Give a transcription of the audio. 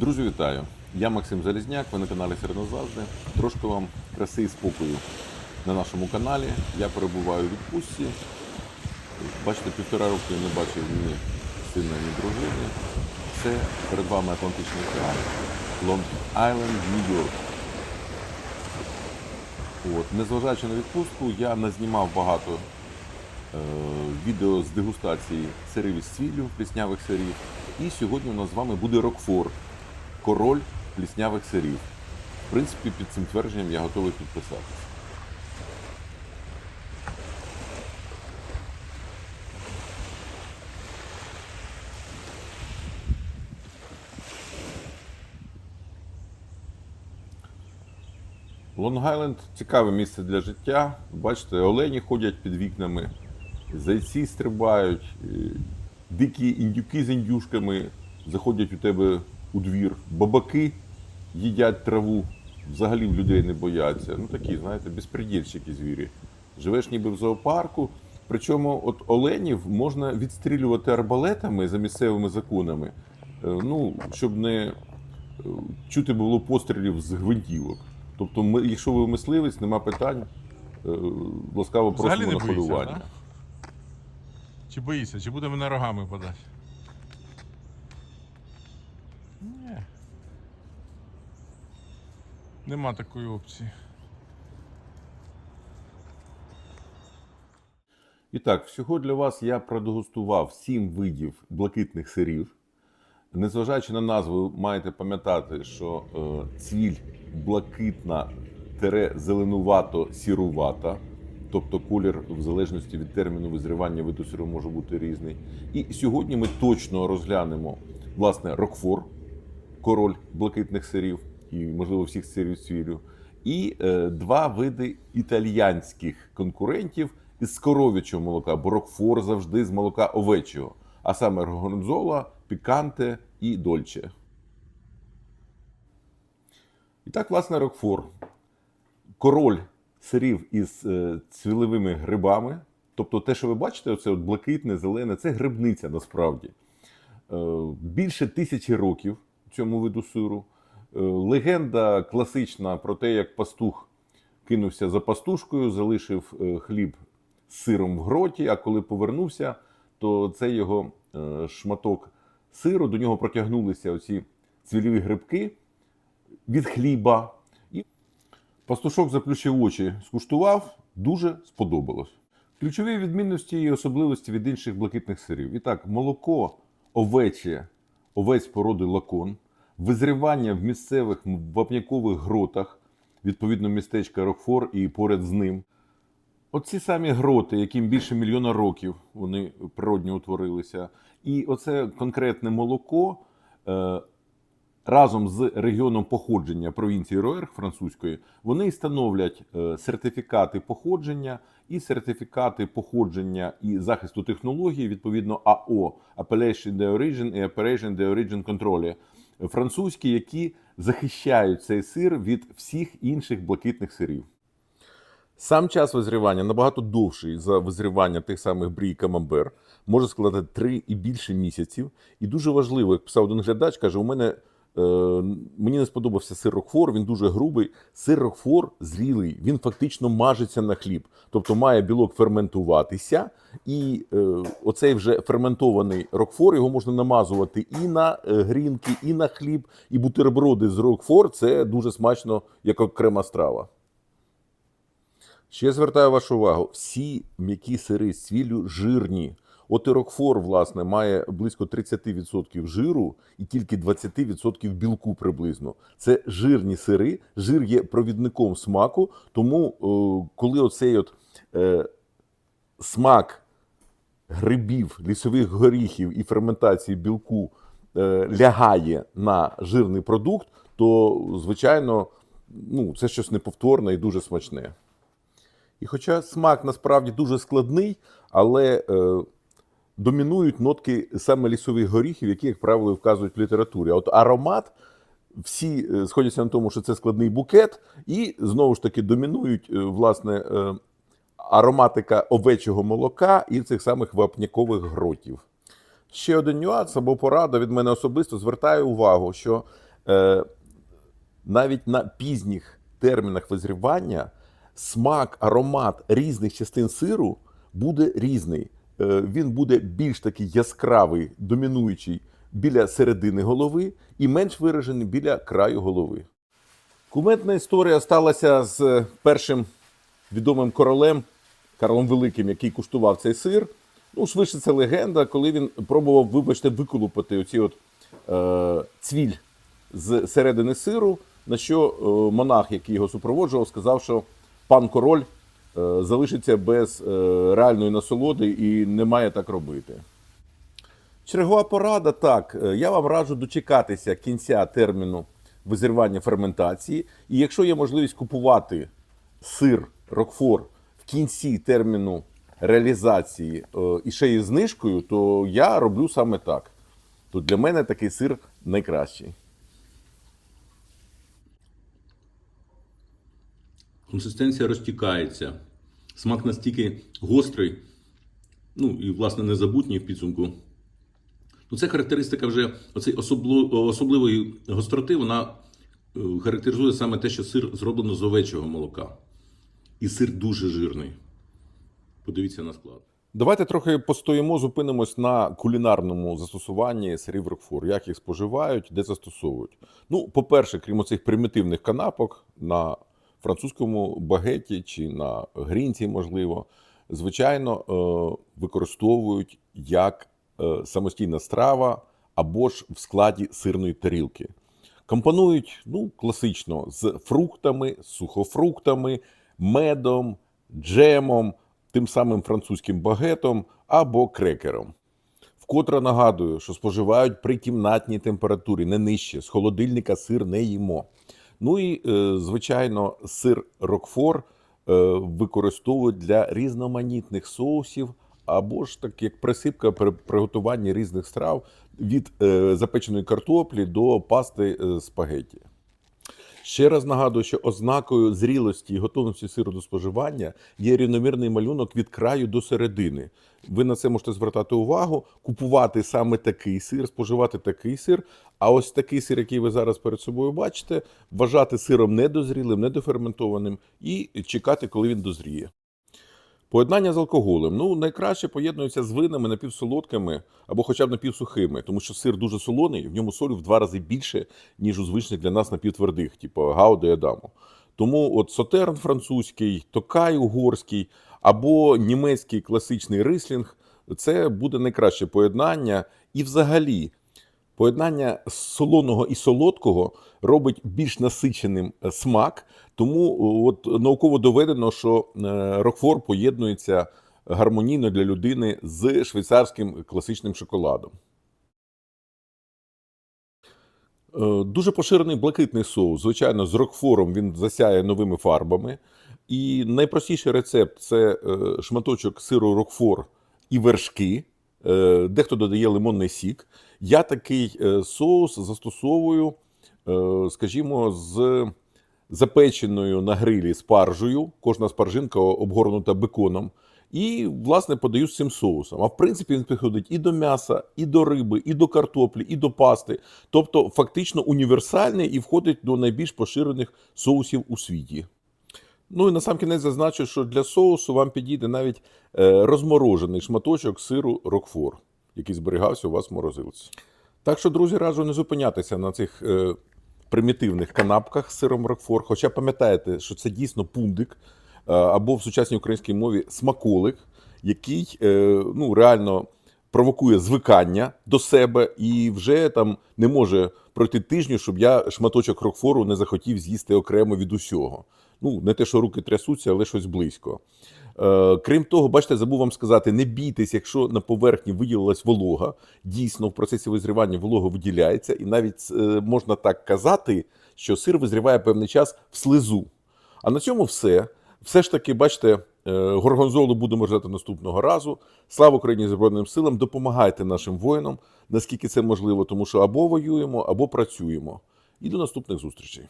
Друзі, вітаю! Я Максим Залізняк, ви на каналі Середно завжди. Трошки вам краси і спокою на нашому каналі. Я перебуваю у відпустці. Бачите, півтора року я не бачив ні сина, ні дружини. Це перед вами Атлантичний океан, Лонг Айленд, Нью-Йорк. От, незважаючи на відпустку, я назнімав багато е, відео з дегустації сирів із цвіллю, пліснявих сирів. І сьогодні у нас з вами буде Рокфор, король пліснявих сирів. В принципі, під цим твердженням я готовий підписатися. Лонг-Айленд цікаве місце для життя. Бачите, олені ходять під вікнами, зайці стрибають, е, дикі індюки з індюшками заходять у тебе у двір, бабаки їдять траву, взагалі людей не бояться. Ну такі, знаєте, безпредельщики звірі. Живеш ніби в зоопарку. Причому от оленів можна відстрілювати арбалетами за місцевими законами, е, ну, щоб не е, чути було пострілів з гвинтівок. Тобто, ми, якщо ви мисливець, нема питань. е, Ласкаво просимо на полювання. Чи боїться, чи буде мене рогами подати? Ні. Нема такої опції. І так, всього для вас я продегустував сім видів блакитних сирів. Незважаючи на назву, маєте пам'ятати, що е, цвіль блакитна тере зеленувато сірувата, тобто колір в залежності від терміну визрівання виду сиру може бути різний. І сьогодні ми точно розглянемо власне Рокфор, король блакитних сирів і, можливо, всіх сирів цвілю, і е, два види італіянських конкурентів із коров'ячого молока, бо Рокфор завжди з молока овечого, а саме Горгонзола, Піканте і Дольче. І так, власне, Рокфор. Король сирів із е, цвілевими грибами. Тобто, те, що ви бачите, от блакитне, зелене, це грибниця насправді. Е, більше тисячі років цьому виду сиру. Е, Легенда класична про те, як пастух кинувся за пастушкою, залишив е, хліб з сиром в гроті, а коли повернувся, то цей його е, шматок сиру, до нього протягнулися оці цвіліві грибки від хліба. І пастушок заплющив очі, скуштував, дуже сподобалось. Ключові відмінності і особливості від інших блакитних сирів. І так, молоко овече, овець породи лакон, визрівання в місцевих вапнякових гротах, відповідно, містечка Рокфор і поряд з ним. Оці самі гроти, яким більше мільйона років вони природньо утворилися. І оце конкретне молоко е, разом з регіоном походження провінції Роерх французької, вони і становлять е, сертифікати походження і сертифікати походження і захисту технологій, відповідно АО Appellation de Origin і Operation de Origin Control, французькі, які захищають цей сир від всіх інших блакитних сирів. Сам час визрівання набагато довший за визрівання тих самих брій камамбер, може складати 3 і більше місяців. І дуже важливо, як писав один глядач, каже: у мене мені не сподобався сир Рокфор, він дуже грубий. Сир Рокфор зрілий, він фактично мажеться на хліб, тобто має білок ферментуватися, і е, оцей вже ферментований Рокфор його можна намазувати і на е, грінки, і на хліб, і бутерброди з Рокфор це дуже смачно, як окрема страва. Ще звертаю вашу увагу: всі м'які сири з цвіллю жирні. От і Рокфор, власне, має близько 30% жиру і тільки 20% білку приблизно. Це жирні сири, жир є провідником смаку. Тому, е, коли оцей от е, смак грибів, лісових горіхів і ферментації білку е, лягає на жирний продукт, то, звичайно, ну, це щось неповторне і дуже смачне. І хоча смак насправді дуже складний, але е, домінують нотки саме лісових горіхів, які, як правило, вказують в літературі. От аромат, всі е, сходяться на тому, що це складний букет, і знову ж таки домінують е, власне е, ароматика овечого молока і цих самих вапнякових гротів. Ще один нюанс або порада від мене особисто звертаю увагу, що е, навіть на пізніх термінах визрівання смак, аромат різних частин сиру буде різний. Е, Він буде більш такий яскравий, домінуючий біля середини голови і менш виражений біля краю голови. Кументна історія сталася з першим відомим королем Карлом Великим, який куштував цей сир. Ну, швидше це легенда, коли він пробував, вибачте, виколупати оці от е, цвіль з середини сиру, на що е, монах, який його супроводжував, сказав, що пан король е, залишиться без е, реальної насолоди і не має так робити. Чергова порада так. е, Я вам раджу дочекатися кінця терміну визрівання ферментації. І якщо є можливість купувати сир Рокфор в кінці терміну реалізації е, і ще із знижкою, то я роблю саме так. То для мене такий сир найкращий. Консистенція розтікається. Смак настільки гострий, ну і, власне, незабутній в підсумку. Ну, це характеристика вже оцей особливої гостроти, вона е, характеризує саме те, що сир зроблено з овечого молока. І сир дуже жирний. Подивіться на склад. Давайте трохи постоїмо, зупинимось на кулінарному застосуванні сирів Рокфор. Як їх споживають, де застосовують. Ну, по-перше, крім цих примітивних канапок на французькому багеті чи на грінці, можливо, звичайно, е, використовують як е, самостійна страва або ж в складі сирної тарілки. Компонують ну, класично з фруктами, сухофруктами, медом, джемом, тим самим французьким багетом або крекером. Вкотре нагадую, що споживають при кімнатній температурі, не нижче. З холодильника сир не їмо. Ну і, е, звичайно, сир Рокфор е, використовують для різноманітних соусів, або ж так як присипка при приготуванні різних страв від е, запеченої картоплі до пасти спагетті. Ще раз нагадую, що ознакою зрілості і готовності сиру до споживання є рівномірний малюнок від краю до середини. Ви на це можете звертати увагу, купувати саме такий сир, споживати такий сир. А ось такий сир, який ви зараз перед собою бачите, вважати сиром недозрілим, недоферментованим і чекати, коли він дозріє. Поєднання з алкоголем. Ну, найкраще поєднується з винами напівсолодкими або хоча б напівсухими, тому що сир дуже солоний, в ньому солі в два рази більше, ніж у звичних для нас напівтвердих, типу Гаудо і. Тому от Сотерн французький, Токай угорський або німецький класичний рислінг це буде найкраще поєднання. І взагалі Поєднання солоного і солодкого робить більш насиченим е, смак, тому е, от науково доведено, що е, Рокфор поєднується гармонійно для людини з швейцарським класичним шоколадом. Дуже поширений блакитний соус. Звичайно, з рокфором він засяє новими фарбами. І найпростіший рецепт це шматочок сиру рокфор і вершки. Е, Дехто додає лимонний сік. Я такий е, соус застосовую, е, скажімо, з запеченою на грилі спаржею. Кожна спаржинка обгорнута беконом. І, власне, подаю з цим соусом. А в принципі, він підходить і до м'яса, і до риби, і до картоплі, і до пасти. Тобто, фактично універсальний і входить до найбільш поширених соусів у світі. Ну і на сам кінець зазначу, що для соусу вам підійде навіть е, розморожений шматочок сиру Рокфор, який зберігався у вас в морозилці. Так що, друзі, раджу не зупинятися на цих е, примітивних канапках з сиром Рокфор. Хоча пам'ятаєте, що це дійсно пундик е, або в сучасній українській мові смаколик, який ну, реально провокує звикання до себе і вже там не може пройти тижню, щоб я шматочок рокфору не захотів з'їсти окремо від усього. Ну, не те, що руки трясуться, але щось близько. Е, крім того, бачите, забув вам сказати: не бійтесь, якщо на поверхні виділилась волога. Дійсно, в процесі визрівання волога виділяється, і навіть е, можна так казати, що сир визріває певний час в слизу. А на цьому все. Все ж таки, бачите, е, горгонзолу будемо ждати наступного разу. Слава Україні Збройним силам! Допомагайте нашим воїнам, наскільки це можливо, тому що або воюємо, або працюємо. І до наступних зустрічей.